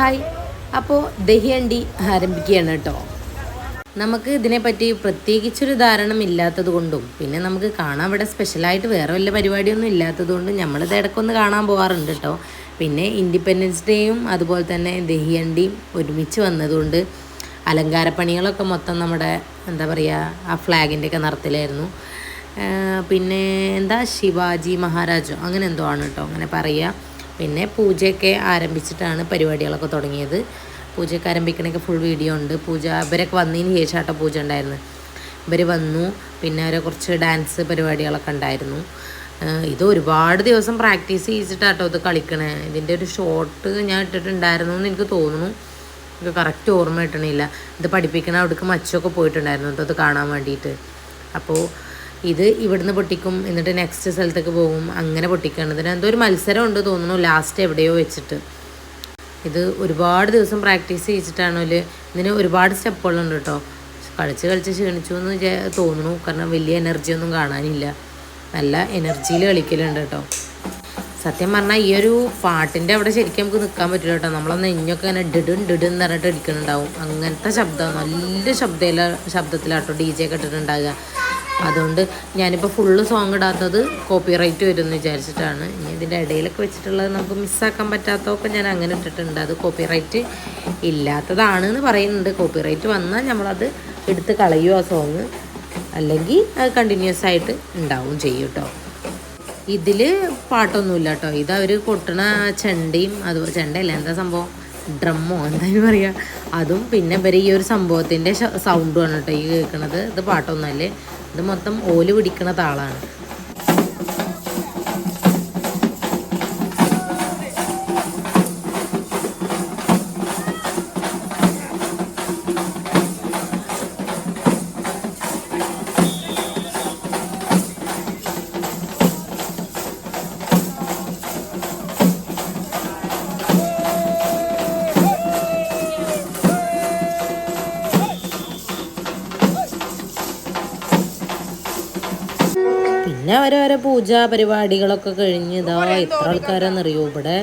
Hi. അപ്പോൾ ദഹിയണ്ടി ആരംഭിക്കുകയാണ് കേട്ടോ. നമുക്ക് ഇതിനെപ്പറ്റി പ്രത്യേകിച്ചൊരു ധാരണ ഇല്ലാത്തത് കൊണ്ടും പിന്നെ നമുക്ക് കാണാൻ ഇവിടെ സ്പെഷ്യലായിട്ട് വേറെ വല്ല പരിപാടിയൊന്നും ഇല്ലാത്തത് കൊണ്ടും നമ്മളിത് ഇടയ്ക്കൊന്ന് കാണാൻ പോകാറുണ്ട് കേട്ടോ. പിന്നെ ഇൻഡിപെൻഡൻസ് ഡേയും അതുപോലെ തന്നെ ദഹിയണ്ടിയും ഒരുമിച്ച് വന്നതുകൊണ്ട് അലങ്കാരപ്പണികളൊക്കെ മൊത്തം നമ്മുടെ എന്താ പറയുക ആ ഫ്ലാഗിന്റെയൊക്കെ നിറത്തിലായിരുന്നു. പിന്നെ എന്താ ശിവാജി മഹാരാജോ അങ്ങനെ എന്തോ ആണ് കേട്ടോ. അങ്ങനെ പറയുക പിന്നെ പൂജയൊക്കെ ആരംഭിച്ചിട്ടാണ് പരിപാടികളൊക്കെ തുടങ്ങിയത്. പൂജയൊക്കെ ആരംഭിക്കണൊക്കെ ഫുൾ വീഡിയോ ഉണ്ട്. പൂജ ഇവരൊക്കെ വന്നതിന് ശേഷമാട്ട പൂജ ഉണ്ടായിരുന്നു. ഇവർ വന്നു. പിന്നെ അവരെ കുറച്ച് ഡാൻസ് പരിപാടികളൊക്കെ ഉണ്ടായിരുന്നു. ഇത് ഒരുപാട് ദിവസം പ്രാക്ടീസ് ചെയ്തിട്ടാട്ടോ ഇത് കളിക്കണേ. ഇതിന്റെ ഒരു ഷോട്ട് ഞാൻ ഇട്ടിട്ടുണ്ടായിരുന്നു എന്ന് എനിക്ക് തോന്നുന്നു. എനിക്ക് കറക്റ്റ് ഓർമ്മ കിട്ടണില്ല. ഇത് പഠിപ്പിക്കണ അവിടേക്ക് മച്ചൊക്കെ പോയിട്ടുണ്ടായിരുന്നു. കേട്ടോ അത് കാണാൻ വേണ്ടിയിട്ട്. അപ്പോൾ ഇത് ഇവിടുന്ന് പൊട്ടിക്കും എന്നിട്ട് നെക്സ്റ്റ് സ്ഥലത്തേക്ക് പോകും അങ്ങനെ പൊട്ടിക്കുകയാണ് ഇതിന് എന്തോ ഒരു മത്സരം ഉണ്ട് തോന്നുന്നു ലാസ്റ്റ് എവിടെയോ വെച്ചിട്ട്. ഇത് ഒരുപാട് ദിവസം പ്രാക്ടീസ് ചെയ്യിച്ചിട്ടാണോ ഇതിന് ഒരുപാട് സ്റ്റെപ്പുകളുണ്ട് കേട്ടോ. കളിച്ച് കളിച്ച് ക്ഷീണിച്ചു എന്ന് തോന്നുന്നു. കാരണം വലിയ എനർജി ഒന്നും കാണാനില്ല. നല്ല എനർജിയിൽ കളിക്കലുണ്ട് കേട്ടോ. സത്യം പറഞ്ഞാൽ ഈ ഒരു പാട്ടിന്റെ അവിടെ ശരിക്കും നമുക്ക് നിൽക്കാൻ പറ്റില്ല കേട്ടോ. നമ്മളൊന്ന് ഇഞ്ഞൊക്കെ ഇങ്ങനെ ഡിഡും ഡിഡും എന്ന് പറഞ്ഞിട്ട് അടിക്കണുണ്ടാവും അങ്ങനത്തെ ശബ്ദം നല്ല ശബ്ദയില ശബ്ദത്തിലാട്ടോ ഡി ജെ ഒക്കെ അതുകൊണ്ട് ഞാനിപ്പോൾ ഫുള്ള് സോങ് ഇടാത്തത് കോപ്പിറൈറ്റ് വരും എന്ന് വിചാരിച്ചിട്ടാണ്. ഇനി ഇതിന്റെ ഇടയിലൊക്കെ വെച്ചിട്ടുള്ളത് നമുക്ക് മിസ്സാക്കാൻ പറ്റാത്തതൊക്കെ ഞാൻ അങ്ങനെ ഇട്ടിട്ടുണ്ട്. അത് കോപ്പി റൈറ്റ് ഇല്ലാത്തതാണ് എന്ന് പറയുന്നുണ്ട്. കോപ്പി റൈറ്റ് വന്നാൽ നമ്മളത് എടുത്ത് കളയും ആ സോങ് അല്ലെങ്കിൽ അത് കണ്ടിന്യൂസ് ആയിട്ട് ഉണ്ടാവും ചെയ്യും കേട്ടോ ഇതിൽ പാട്ടൊന്നുമില്ല കേട്ടോ ഇത് അവർ കൊട്ടണ ചെണ്ടയും അതുപോലെ ചെണ്ടയല്ല എന്താ സംഭവം? ഡ്രമ്മോ എന്താ പറയുക അതും പിന്നെ ഇവർ ഈ ഒരു സംഭവത്തിന്റെ സൗണ്ടുമാണ് കേട്ടോ ഈ കേൾക്കണത്. ഇത് പാട്ടൊന്നുമല്ലേ? ഇത് മൊത്തം ഓൽ പിടിക്കുന്ന താളാണ് പിന്നെ അവരവരെ പൂജാ പരിപാടികളൊക്കെ കഴിഞ്ഞ് ഇതാ എത്ര ആൾക്കാരാണെന്നറിയോ ഇവിടെ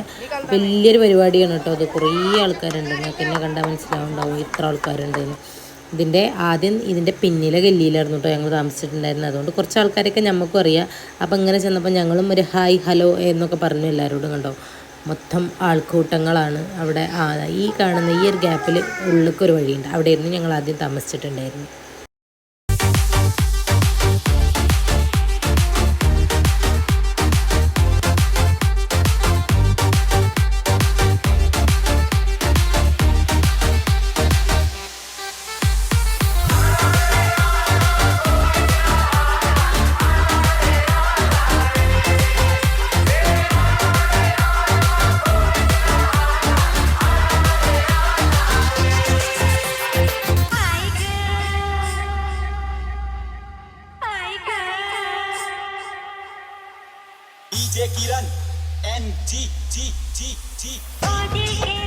വലിയൊരു പരിപാടിയാണ് കേട്ടോ അത്. കുറേ ആൾക്കാരുണ്ട്. നിങ്ങൾക്ക് എന്നെ കണ്ടാൽ മനസ്സിലാവുണ്ടാവും ഇത്ര ആൾക്കാരുണ്ടെന്ന് ഇതിന്റെ ആദ്യം ഇതിന്റെ പിന്നിലെ ഗല്ലിയിലായിരുന്നു കേട്ടോ ഞങ്ങൾ താമസിച്ചിട്ടുണ്ടായിരുന്നത്. അതുകൊണ്ട് കുറച്ച് ആൾക്കാരൊക്കെ ഞമ്മക്കും അറിയാം. അപ്പം ഇങ്ങനെ ചെന്നപ്പോൾ ഞങ്ങളും ഒരു ഹായ് ഹലോ എന്നൊക്കെ പറഞ്ഞു എല്ലാവരോടും കണ്ടോ. മൊത്തം ആൾക്കൂട്ടങ്ങളാണ് അവിടെ. ആ ഈ കാണുന്ന ഈ ഒരു ഗ്യാപ്പിൽ ഉള്ളിലേക്കൊരു വഴിയുണ്ട്. അവിടെ ഇരുന്ന് ഞങ്ങൾ ആദ്യം താമസിച്ചിട്ടുണ്ടായിരുന്നു and T T T